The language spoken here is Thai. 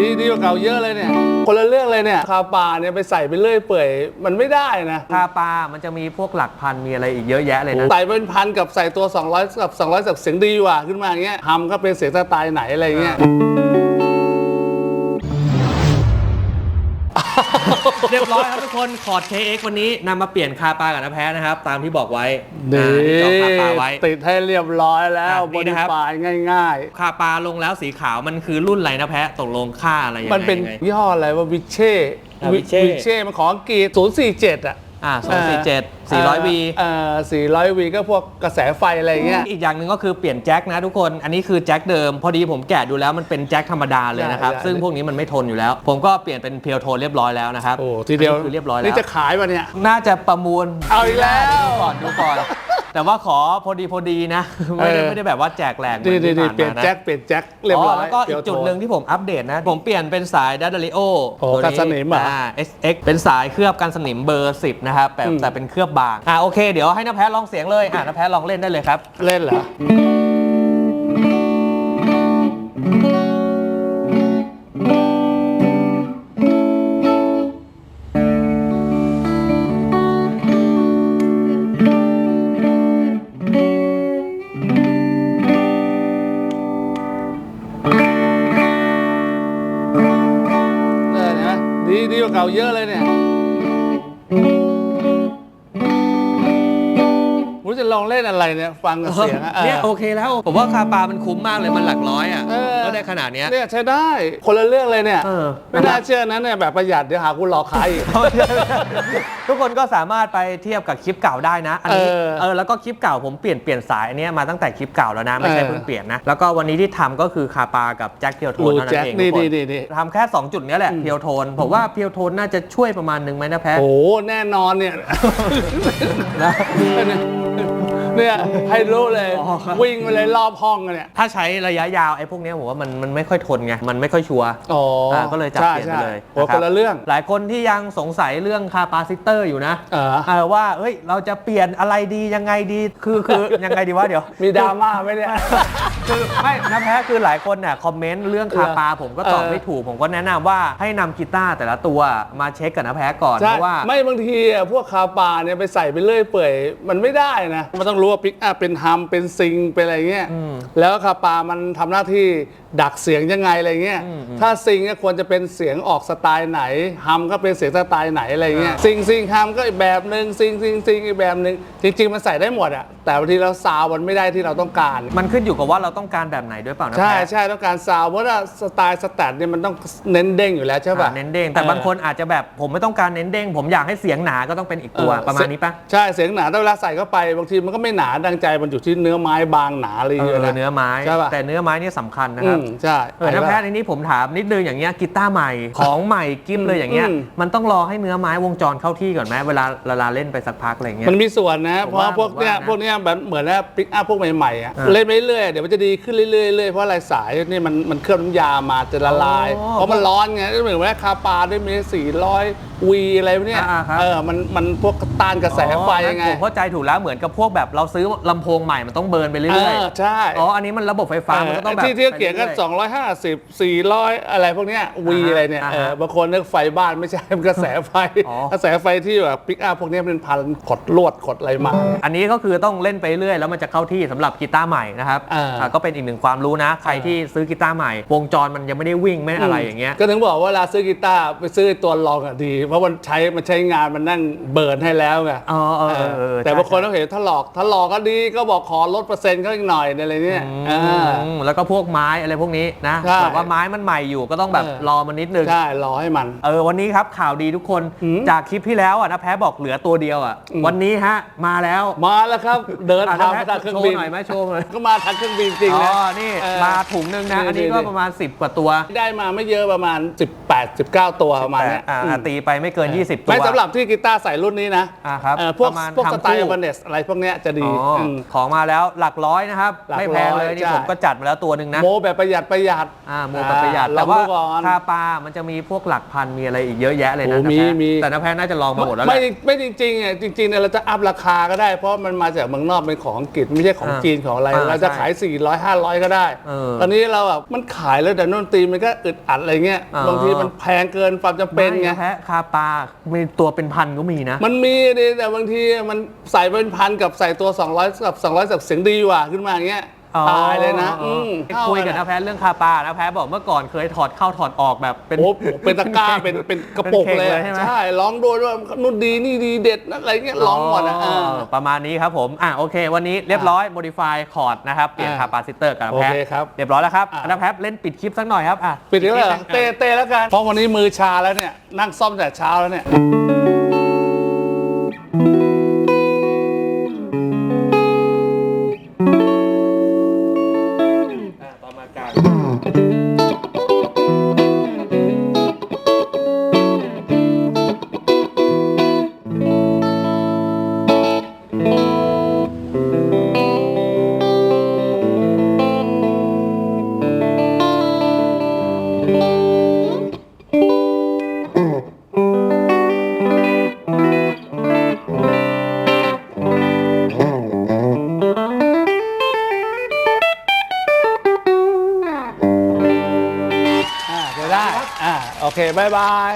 ดีดีกว่าเก่าเยอะเลยเนี่ย คนละเรื่องเลยเนี่ยคาปลาเนี่ยไปใส่ไปเรื่อยเปื่อย มันไม่ได้นะคาปลามันจะมีพวกหลักพันมีอะไรอีกเยอะแยะเลยนะ ใส่เป็นพันกับใส่ตัว 200 กับ 200สับเสียงดีกว่าขึ้นมาอย่างเงี้ยทำก็เป็นเสียงสไตล์ไหนอะไรเงี้ย เรียบร้อยครับทุกคนคอร์ด KX วันนี้นำมาเปลี่ยนคาปลากับนะแพ้นะครับ ตามที่บอกไว้นี่อ่าที่จองคาปลาไว้ ติดให้เรียบร้อยแล้วครับบนี่รินะครับ ปายง่าย คาปลาลงแล้วสีขาวมันคือรุ่นอะไรนะแพ้ตกลงค่าอะไรยังไงๆมันเป็นยังไง ยี่ห้ออะไรว่าวิเช่อ่า Vichy วิเช่มันของอังกฤษ047 อะ อ่าสองสี่เจ็ดสี่ร้อยวีเอ่อ400วีก็พวกกระแสไฟอะไรเงี้ยอีกอย่างหนึ่งก็คือเปลี่ยนแจ็คนะทุกคน อันนี้คือแจ็คเดิม พอดีผมแกะดูแล้วมันเป็นแจ็คธรรมดาเลยนะครับใช่ใช่ซึ่งพวกนี้มันไม่ทนอยู่แล้ว ผมก็เปลี่ยนเป็นเพียวโทนเรียบร้อยแล้วนะครับ โอ้ทีเดียวอันนี้คือเรียบร้อยแล้ว นี่จะขายป่ะเนี่ย น่าจะประมูล เอาอีกแล้ว ดูก่อนดูก่อน แต่ว่าขอพอดีพอดีนะ ไม่ได้เออไม่ได้แบบว่าแจกแหลกเหมืดีอนดีที่ดีผ่านเปลี่ยนมานะแจ็คเปลี่ยนแจ็คเรียบร้อย แล้วก็อีกจุดหนึ่งที่ผมอัปเดตนะ ผมเปลี่ยนเป็นสายดัตเดลิโอโอ้กันสนิมเหรอ SX เป็นสายเคลือบกันสนิมเบอร์ 10 นะครับแต่อืม แต่เป็นเคลือบบาง อะโอเค เดี๋ยวให้น้าแพ้ลองเสียงเลย อะน้าแพ้ลองเล่นได้เลยครับ เล่นเหรอ เราเยอะเลยเนี่ย รู้จะลองเล่นอะไรเนี่ยฟังกับเสียงอะเนี่ยโอเคแล้ว ผมว่าคาปามันคุ้มมากเลยมันหลักร้อยอะเออก็ได้ขนาดเนี้ย เนี่ยใช้ได้คนละเรื่องเลยเนี่ยเออ ไม่น่าเชื่อนะเนี่ยแบบประหยัดเดี๋ยวหาคุณหลอกขายอีก ทุกคนก็สามารถไปเทียบกับคลิปเก่าได้นะ อันนี้เออเออแล้วก็คลิปเก่าผมเปลี่ยนเปลี่ยนสายอันเนี้ยมาตั้งแต่คลิปเก่าแล้วนะ ไม่ใช่เออ เพิ่งเปลี่ยนนะ แล้วก็วันนี้ที่ทำก็คือคาปากับแจ็คเพียวโทนรูเท่านั้แจ็คนเองนี่ทุกคนนี่นี่นี่ทำแค่ 2 จุดเนี้ยแหละเพียวโทนผมว่าเพียวโทนน่าจะช่วยประมาณหนึงไหมนะแพ้ โอ้แน่นอนเนี่ยนะ 嗯。 เนี่ยให้รู้เลยอ๋อครับวิ่งไปเลยรอบห้องอะเนี่ย ถ้าใช้ระยะยาวไอ้พวกเนี้ยผมว่ามันมันไม่ค่อยทนไง มันไม่ค่อยชัวร์อ๋ออ่าก็เลยจับใช่เปลี่ยนไปเลยใช่โอ้คนละเรื่อง หลายคนที่ยังสงสัยเรื่องคาปาซิเตอร์อยู่นะเออเออว่าเฮ้ยเราจะเปลี่ยนอะไรดียังไงดีคือคือยังไงดีวะเดี๋ยว มีดราม่าไหมเนี่ย คือไม่นะแพ้คือหลายคนเนี่ยคอมเมนต์เรื่องคาปาผมก็ตอบเออ ไม่ถูก ผมก็แนะนำว่าให้นำกีตาร์แต่ละตัวมาเช็คกับนะแพ้ก่อนใช่เพราะว่า ไม่บางทีอะพวกคาปาเนี่ยไปใส่ไปเรื่อยเปื่อยมันไม่ได้นะ มันต้องรู้ว่าปิกอัพเป็นฮัมเป็นซิงเป็นอะไรเงี้ยอืมแล้วคาปามันทำหน้าที่ดักเสียงยังไงอะไรเงี้ยอืมอืมถ้าซิงก็ควรจะเป็นเสียงออกสไตล์ไหนฮัมก็เป็นเสียงสไตล์ไหนอะไรเงี้ยซิงซิงฮัมก็อีกแบบหนึ่งซิงซิงซิงอีกแบบหนึ่งจริง ๆ มันใส่ได้หมดอะแต่บางทีเราซาวด์มันไม่ได้ที่เราต้องการ มันขึ้นอยู่กับว่าเราต้องการแบบไหนด้วยเปล่านะใช่แพ้ใช่ต้องการซาวด์เพราะว่าสไตล์สแตทเนี่ยมันต้องเน้นเด้งอยู่แล้วใช่ป่ะ อ่าเน้นเด้งแต่บางคนอาจจะแบบผมไม่ต้องการเน้นเด้งผมอยากให้เสียงหนาก็ต้องเป็นอีกตัวเออประมาณนี้ปะใช่เสียงหนาแต่เวลาใส่เข้าไปบางทีมันก็ไม่หนาดังใจมันอยู่ที่เนื้อไม้บางหนาอะไรเอเยออะนะเนื้อไม้ ใช่ปะแต่เนื้อไม้นี่สำคัญนะอืครับมใช่ เออน้าแพ้ในนี้ผมถามนิดนึงอย่างเงี้ยกีตาร์ใหม่ของใหม่กิมเลยอย่างเงี้ยอืม มันต้องรอให้เนื้อไม้วงจรเข้าที่ก่อนไหมเวลาเวลาเล่นไปสักพักอะไรเงี้ย มันมีส่วนนะ ผมเพราะว่าว่าพวกเนี้ยผมว่านะ พวกเนี้ยแบบเหมือนแล้วปิกอัพพวกใหม่ๆอะอ่าเล่นไปเรื่อยๆเดี๋ยวมันจะดีขึ้นเรื่อยๆเรื่อยๆเพราะอะไรสายนี่มันมันเคลือบน้ำยามาจะละลาย อ๋อ เพราะมันร้อนไงเหมือนว่าคาปาด้วยมี400 วีอะไรพวกเนี้ยอ่าๆครับ เออมันมันพวกต้านกระแสไฟอ๋อไงผมเข้าใจถูกแล้วเหมือนกับพวกแบบเราซื้อลำโพงใหม่มันต้องเบิร์นไปเอเรื่อยอใช่ๆอ๋ออันนี้มันระบบไฟฟ้ามันก็ต้องแบบที่ที่เกี่ยงกัน ไปรื่อ250 400 อะไรพวกเนี้ยวีอ่าฮะอะไรเนี่ยอ่าฮะเออบางคนนึกไฟบ้านไม่ใช่ มันกระแสไฟอ๋อ กระแสไฟที่แบบปิกอัพพวกเนี้ยเป็นพันขดลวดขดอะไรมา อันนี้ก็คือต้องเล่นไปเรื่อยแล้วมันจะเข้าที่สำหรับกีตาร์ใหม่นะครับอ่า อ่าก็เป็นอีกหนึ่งความรู้นะ ใครที่ซื้อกีตาร์ใหม่ วงจรมันยังไม่ได้วิ่งไม่อะไรอย่างเงี้ย ก็ถึงบอกว่าเวลาซื้อกีตาร์ไปซื้อตัวรองอะดีเพราะมันใช้มันใช้งานมันนั่งเบิร์นให้แล้วไงอ๋อเออเออเออแต่ใช่บางคนต้องเห็นถ้าหลอกถ้าหลอกก็ดีก็บอกขอลดเปอร์เซ็นต์เขาอีกหน่อยอะไรเนี่ยอือ่ามแล้วก็พวกไม้อะไรพวกนี้นะใช่แบบว่าไม้มันใหม่อยู่ก็ต้องแบบเออ รอมันนิดนึง ใช่รอให้มัน เออวันนี้ครับข่าวดีทุกคนอืมจากคลิปที่แล้วอะนะแพ้บอกเหลือตัวเดียวอะอืม วันนี้ฮะมาแล้วมาแล้วครับ เดินอะทางนะมาแพ้ทางเครื่อโชงว์บินหน่อยไหมโชว์หน่อยก็มาทางเครื่องบินจริงอ๋นะ อนี่เออมาถุงหนึงนะ นี่อันนี้ก็นี่ประมาณ 10 กว่าตัวได้มาไม่เยอะประมาณ 18 19 ตัวประมาณเนี้ยอ่าอืม ตีไปไม่เกิน 20 ตัวไม่สำหรับที่กีตาร์ใส่รุ่นนี้นะอ่าครับเออพวกประมาณพวกสทำไตล์คู่บันเนสอะไรพวกเนี้ยจะดีอ๋ออม ของมาแล้วหลักร้อยนะครับ หลักไม่แพงเลยร้อยนี่ใช่ผมก็จัดมาแล้วตัวหนึ่งนะโมแบบประหยัดประหยัดอ่าโมกับประหยัด อ่แต่ว่าลองดูก่อน คาปลามันจะมีพวกหลักพันมีอะไรอีกเยอะแยะเลยนะโอ้มีน้าแพ้มี แต่น้าแพ้น่าจะลองมาหมดแล้วแหไม่ละ ไม่จริงๆอะจริงๆเนี่ยเราจะอัพราคาก็ได้ เพราะมันมาจากเมืองนอกเป็นของอังกฤษไม่ใช่ของอ่าจีนของอะไรอ่าเราจะใช่ขาย 400 500 ก็ได้ เออตอนนี้เราแบบมันขายแล้วแต่ดนตรีมันก็อึดอัดอะไรเงี้ยอ๋อ บางทีมันแพงเกินความจำเป็นไง ม่ะแพ้คาปลามีตัวเป็นพันก็มีนะ มันมีดิแต่บางทีมันใส่เป็นพันกับใส่ตัว 200 กับ200กับเสียงดีกว่าขึ้นมาอย่างเงี้ย อ๋อตายเลยนะอ๋อมคุยกับน้าแพ้เรื่องคาปลาน้าแพ้บอกเมื่อก่อนเคยถอดเข้าถอดออกแบบเป็น โอ้โหเป็นตะกร้าเป็นเป็นกระปุกป็นเลยข่งอะใช่ไหม ใช่ร้องโดยว่านู่นดีนี่ดีเด็ดอะไรเงี้ยร้องหมดอะอ๋อประมาณนี้ครับผมอะโอเค วันนี้เรียบร้อย modify คอร์ดนะครับ เปลี่ยนอ่าคาปาซิเตอร์กับน้าโอแพ้เคครับเรียบร้อยแล้วครับอ่าน้าแพ้เล่นปิดคลิปสักหน่อยครับอะปิดอีกแล้วเหรอคลิปเตะเตะแล้วกันเพราะวันนี้มือชาแล้วเนี่ยนั่งซ่อมแต่เช้าแล้วเนี่ยา เคบายบาย